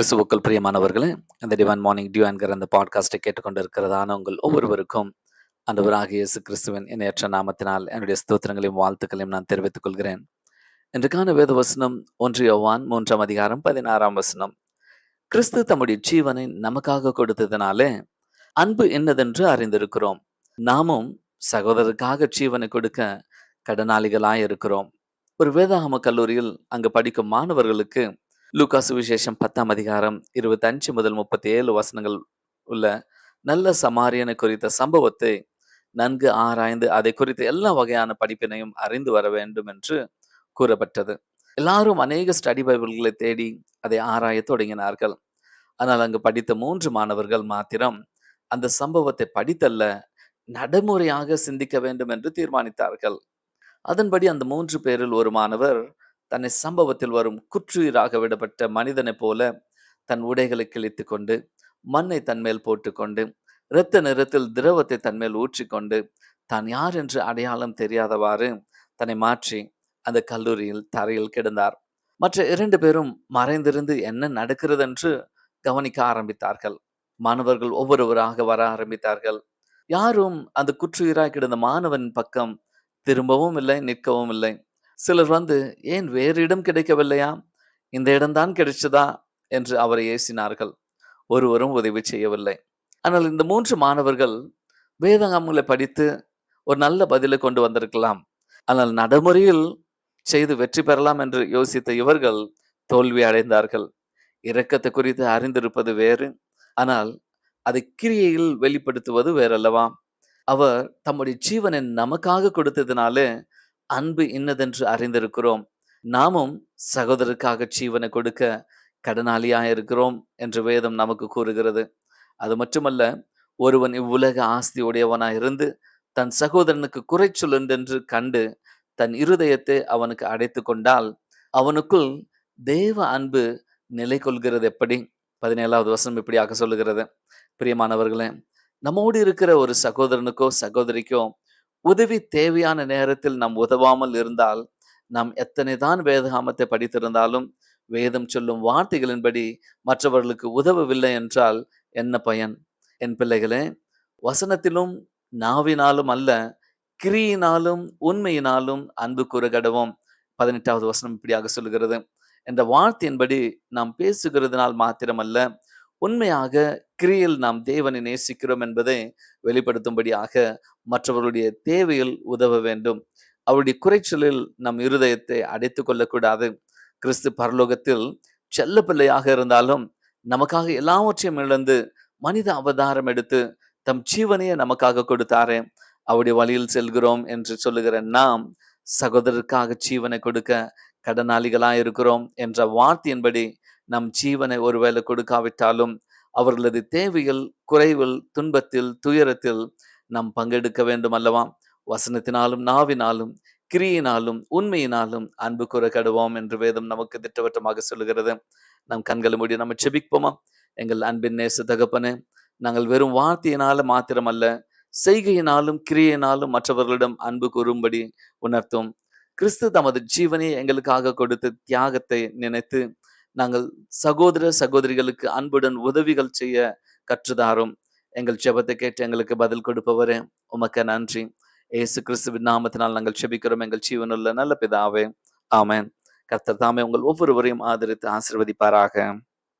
கிறிஸ்துவுக்குள் பிரியமானவர்களே அந்த டிவான் மார்னிங் டியூ என்கிற அந்த பாட்காஸ்டை கேட்டுக்கொண்டிருக்கிறதான உங்கள் ஒவ்வொருவருக்கும் ஆண்டவராகிய இயேசு கிறிஸ்துவின் இணையற்ற நாமத்தினால் என்னுடைய ஸ்தோத்திரங்களையும் வாழ்த்துக்களையும் நான் தெரிவித்துக் கொள்கிறேன். இன்றைக்கான வேத வசனம் ஒன்று யோவான் மூன்றாம் அதிகாரம் பதினாறாம் வசனம். கிறிஸ்து தம்முடைய ஜீவனை நமக்காக கொடுத்ததினாலே அன்பு என்னதென்று அறிந்திருக்கிறோம். நாமும் சகோதரருக்காக ஜீவனை கொடுக்க கடனாளிகளாய் இருக்கிறோம் ஒரு வேதாகம கல்லூரியில் அங்கு படிக்கும் மாணவர்களுக்கு லூகாசு விசேஷம் பத்தாம் அதிகாரம் இருபத்தி அஞ்சு முதல் முப்பத்தி ஏழு வசனங்கள் உள்ள நல்ல சமாரியனை குறித்த சம்பவத்தை நன்கு ஆராய்ந்து அதை குறித்த எல்லா வகையான படிப்பினையும் அறிந்து வர வேண்டும் என்று கூறப்பட்டது. எல்லாரும் அநேக ஸ்டடி பைபிள்களை தேடி அதை ஆராய தொடங்கினார்கள். ஆனால் அங்கு படித்த மூன்று மாணவர்கள் மாத்திரம் அந்த சம்பவத்தை படித்தல்ல நடைமுறையாக சிந்திக்க வேண்டும் என்று தீர்மானித்தார்கள். அதன்படி அந்த மூன்று பேரில் ஒரு மாணவர் தன்னை சம்பவத்தில் வரும் குற்றுயிராக விடப்பட்ட மனிதனைப் போல தன் உடைகளை கிழித்து கொண்டு மண்ணை தன்மேல் போட்டுக்கொண்டு இரத்த நிறத்தில் திரவத்தை தன்மேல் ஊற்றிக்கொண்டு தான் யார் என்று அடையாளம் தெரியாதவாறு தன்னை மாற்றி அந்த கல்லூரியில் தரையில் கிடந்தார். மற்ற இரண்டு பேரும் மறைந்திருந்து என்ன நடக்கிறது என்று கவனிக்க ஆரம்பித்தார்கள். மாணவர்கள் ஒவ்வொருவராக வர ஆரம்பித்தார்கள். யாரும் அந்த குற்றுயிராய் கிடந்த மாணவன் பக்கம் திரும்பவும் இல்லை நிற்கவும் இல்லை. சிலர் வந்து ஏன் வேறு இடம் கிடைக்கவில்லையா இந்த இடம்தான் கிடைச்சதா? என்று அவரை ஏசினார்கள். ஒருவரும் உதவி செய்யவில்லை. ஆனால் இந்த மூன்று மாணவர்கள் வேதகாமங்களை படித்து ஒரு நல்ல பதிலை கொண்டு வந்திருக்கலாம். ஆனால் நடைமுறையில் செய்து வெற்றி பெறலாம் என்று யோசித்த இவர்கள் தோல்வி அடைந்தார்கள். இரக்கத்தை குறித்து அறிந்திருப்பது வேறு. ஆனால் அதை கிரியையில் வெளிப்படுத்துவது வேறல்லவா அவர் தம்முடைய ஜீவனை நமக்காக கொடுத்ததினாலே அன்பு இன்னதென்று அறிந்திருக்கிறோம். நாமும் சகோதரருக்காக ஜீவனை கொடுக்க கடனாளியாக இருக்கிறோம் என்று வேதம் நமக்கு கூறுகிறது. அது மட்டுமல்ல ஒருவன் இவ்வுலக ஆஸ்தி இருந்து தன் சகோதரனுக்கு குறை என்று கண்டு தன் இருதயத்தை அவனுக்கு அடைத்து கொண்டால் அவனுக்குள் தேவ அன்பு நிலை கொள்கிறது எப்படி? பதினேழாவது வருஷம் இப்படியாக சொல்லுகிறது. பிரியமானவர்களே நம்மோடு இருக்கிற ஒரு சகோதரனுக்கோ சகோதரிக்கோ உதவி தேவையான நேரத்தில் நாம் உதவாமல் இருந்தால் நாம் எத்தனை தான் வேதகாமத்தை படித்திருந்தாலும் வேதம் சொல்லும் வார்த்தைகளின்படி மற்றவர்களுக்கு உதவவில்லை என்றால் என்ன பயன்? என் பிள்ளைகளே வசனத்திலும் நாவினாலும் அல்ல கிரியினாலும் உண்மையினாலும் அன்பு கூறகடவும் பதினெட்டாவது வசனம் இப்படியாக சொல்லுகிறது. என்ற வார்த்தையின்படி நாம் பேசுகிறதுனால் மாத்திரமல்ல உண்மையாக கிரியில் நாம் தேவனை நேசிக்கிறோம் என்பதை வெளிப்படுத்தும்படியாக மற்றவர்களுடைய தேவையில் உதவ வேண்டும். அவருடைய குறைச்சலில் நம் இருதயத்தை அடைத்து கொள்ளக்கூடாது. கிறிஸ்து பரலோகத்தில் செல்ல பிள்ளையாக இருந்தாலும் நமக்காக எல்லாவற்றையும் இழந்து மனித அவதாரம் எடுத்து தம் ஜீவனையே நமக்காக கொடுத்தாரே. அவருடைய வழியில் செல்கிறோம் என்று சொல்லுகிற நாம் சகோதரருக்காக ஜீவனை கொடுக்க கடனாளிகளா இருக்கிறோம் என்ற வார்த்தையின்படி நம் ஜீவனை ஒருவேளை கொடுக்காவிட்டாலும் அவர்களது தேவையில் குறைவில் துன்பத்தில் துயரத்தில் நாம் பங்கெடுக்க வேண்டும் அல்லவா வசனத்தினாலும் நாவினாலும் கிரியினாலும் உண்மையினாலும் அன்பு கூற கடுவோம் என்று வேதம் நமக்கு திட்டவட்டமாக சொல்லுகிறது. நம் கண்களை மூடி நம்ம செபிப்போமா? எங்கள் அன்பின் நேச தகப்பனு நாங்கள் வெறும் வார்த்தையினால மாத்திரமல்ல செய்கையினாலும் கிரியினாலும் மற்றவர்களிடம் அன்பு கூறும்படி உணர்த்தும். கிறிஸ்து தமது ஜீவனை எங்களுக்காக கொடுத்த தியாகத்தை நினைத்து நாங்கள் சகோதர சகோதரிகளுக்கு அன்புடன் உதவிகள் செய்ய கற்றுதாரும். எங்கள் ஜெபத்தை கேட்டு எங்களுக்கு பதில் கொடுப்பவரே உமக்க நன்றி. ஏசு கிறிஸ்துவின் நாமத்தினால் நாங்கள் செபிக்கிறோம். எங்கள் ஜீவனுள்ள நல்ல பிதாவே ஆமேன். கர்த்தர் தாமே உங்கள் ஒவ்வொருவரையும் ஆதரித்து ஆசிர்வதிப்பாராக.